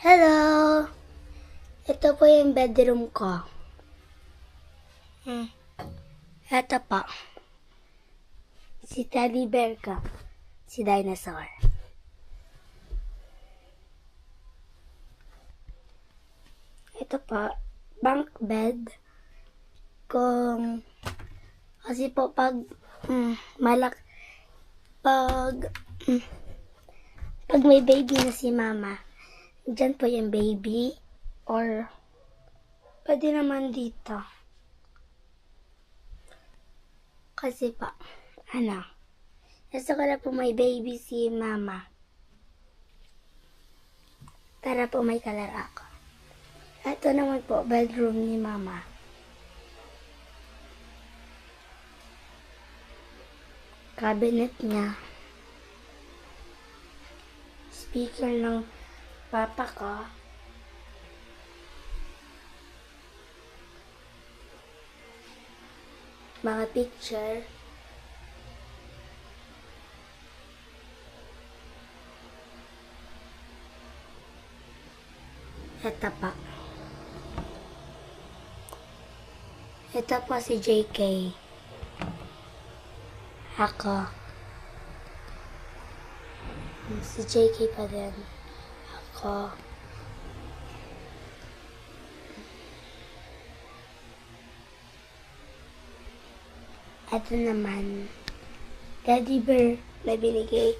Hello! Ito po yung bedroom ko. Hmm. Ito po. Si Teddy Bear ko. Si Dinosaur. Ito po, bunk bed. Kung, kasi po pag, mm, malak, pag, mm, pag may baby na si mama, dyan po yung baby, or, pwede naman dito. Kasi po, ano, gusto ko na po may baby si mama. Para po may kalar ako. Ito naman po, bedroom ni mama. Cabinet niya. Speaker ng papa ko. Mga picture. Ito pa. Ito po si JK. Ako. Si JK pa din. Ako. Ito naman. Teddy bear na binigay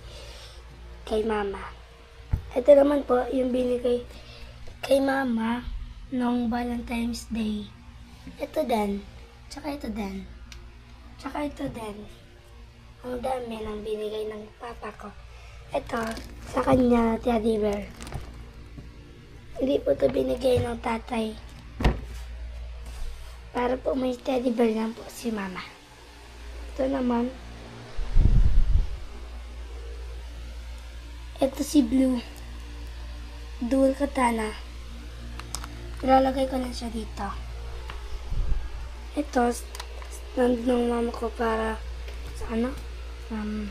kay mama. Ito naman po yung binigay kay mama nung Valentine's Day. Ito din. Tsaka ito din. Tsaka ito din. Ang dami ng binigay ng papa ko. Ito, sa kanya, teddy bear. Hindi po ito binigay ng tatay. Para po may teddy bear lang po si mama. Ito naman. Ito si Blue. Dual katana. Ilalagay ko lang siya dito. Ito, stand ng mama ko para sa ano? Um,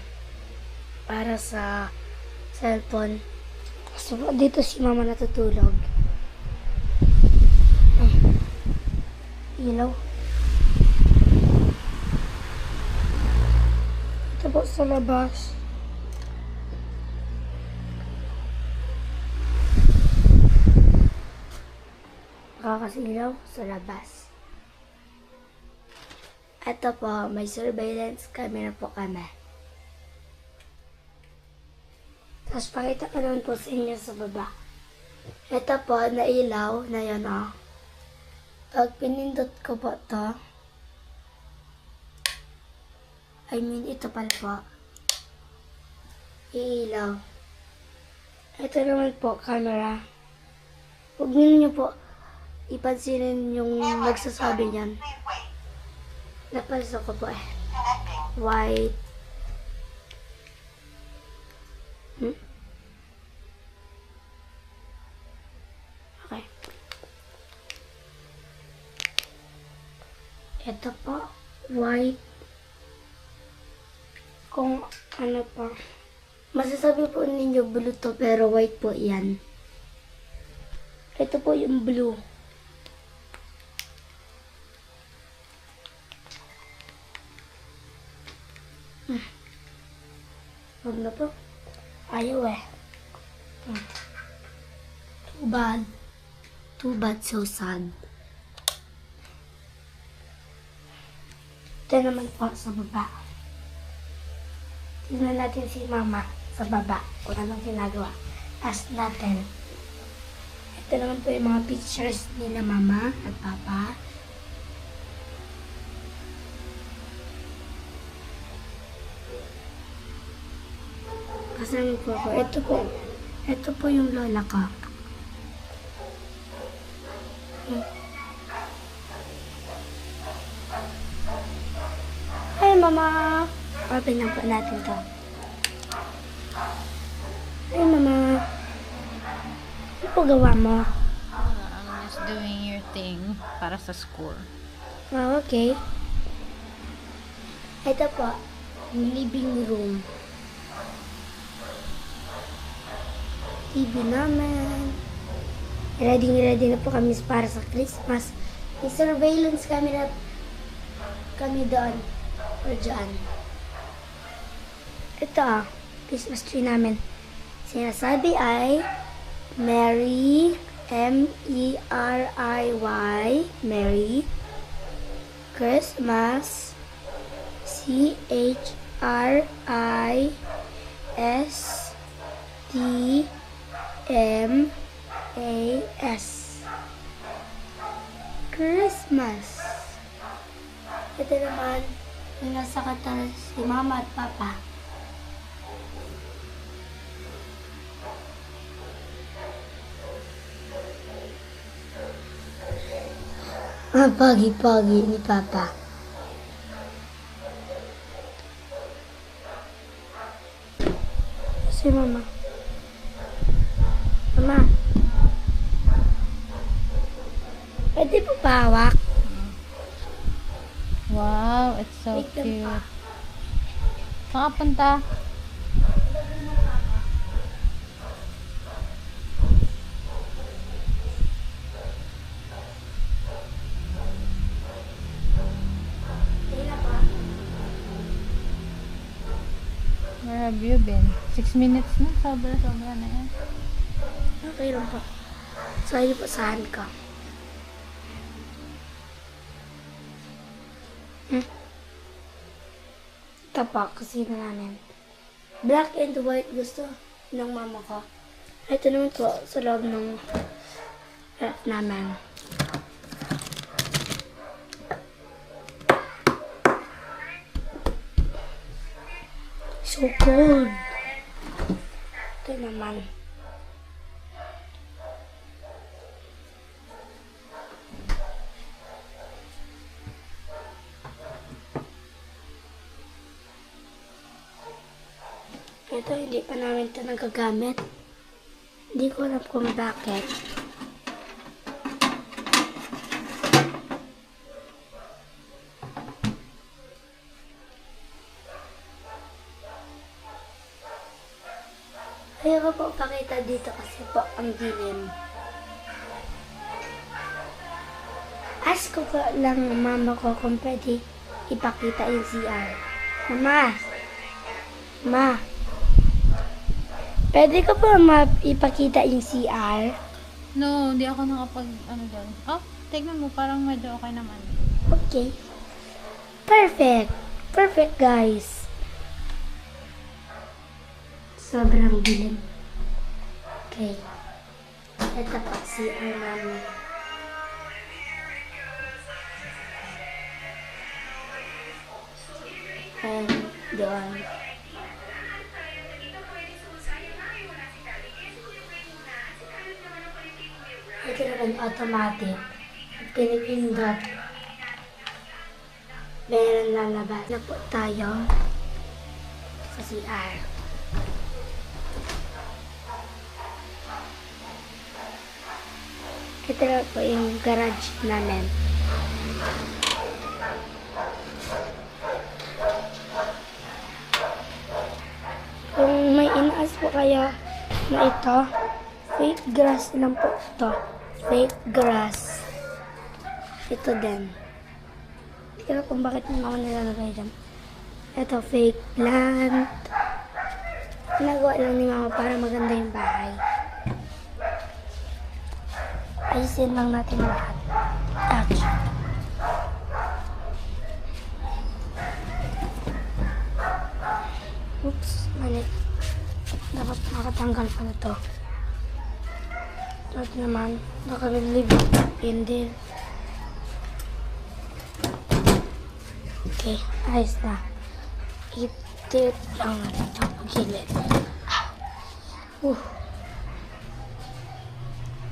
para sa cellphone. So, dito si mama natutulog. Ay, ilaw. Ito po sa labas. Nakakasilaw sa labas. Ito po, may surveillance camera po kami. Tapos pakita ko naman po sa inyo sa baba. Ito po, na ilaw na yun o. Pag pinindot ko po to, I mean, ito pala po. Iilaw. Ito naman po, camera. Huwag niyo po ipansinin yung nagsasabi niyan. Napansin ko po eh. White. White. Kung ano pa. Masasabi po ninyo blue to pero white po yan. Ito po yung blue. Huwag na po. Ayaw eh. Hmm. Too bad. Too bad, so sad. Ito naman po sa baba. Tingnan natin si mama sa baba kung anong ginagawa. Ask natin. Ito naman po yung mga pictures nila mama at papa. Kasama po ako. Ito po. Ito po yung lola ko. Hmm. Mama. Open lang po natin to. Hi, mama. Ano po gawa mo? I'm just doing your thing para sa school. Ah, okay. Ito po, living room. TV namin. ready ready na po kami para sa Christmas. May surveillance camera kami doon. O dyan. Ito ah, Christmas tree namin. Sinasabi ay Merry, M-E-R-I-Y, Merry Christmas, C-H-R-I-S-T-M-A-S. Christmas. Ito naman, nasa katal si Mama at Papa. Ang pagi-pagi ni Papa. Si. Mama. Pwede po pawak? Wow, it's so Wait lang cute. pa. Saan ka punta? Where have you been? Six minutes na? Sobra, sobra na yan. Okay lang po. Sorry po saan ka. Hmm? Ito po, kusina namin. Black and white gusto ng mama ko. Ito naman po, sa loob ng ref namin. So cold. Ito naman. Ito, hindi pa namin ito nagagamit. Hindi ko alam kung bakit. Ayoko po pakita dito kasi po ang dilim. Ask ko po lang mama ko kung pwede ipakita yung CR. Mama! Ma! Pwede ko ba ma ipakita yung CR? No, hindi ako nakapag, ano dyan. Oh, tignan mo, parang medyo okay naman. Okay. Perfect. Perfect, guys. Sobrang dilim. Okay. Ito pa CR namin. And doon. Ito naman automatic. Pinipindot. Meron lalabas na po tayo sa CR. Ito na po yung garage namin. Kung may inaas po kayo na ito, fake grass lang po ito. Fake grass. Ito din. Hindi ko kung bakit yung mga nilalagay dyan. Ito, fake plant. Ginagawa lang ni mama para maganda yung bahay. Ayusin lang natin lahat. Touch. Oops, mali. Dapat makatanggal pa na to. Ito naman, nakalilive in din. Okay, ayos na. Itit lang natin ito pagkilid. Uh.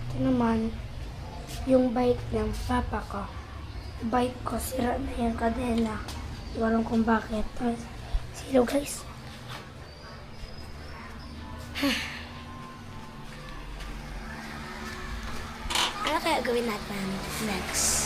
Ito naman, yung bike ng papa ko. Bike ko, sira na yung kadena. Hindi kung bakit. Zero guys. ano kaya gawin natin next?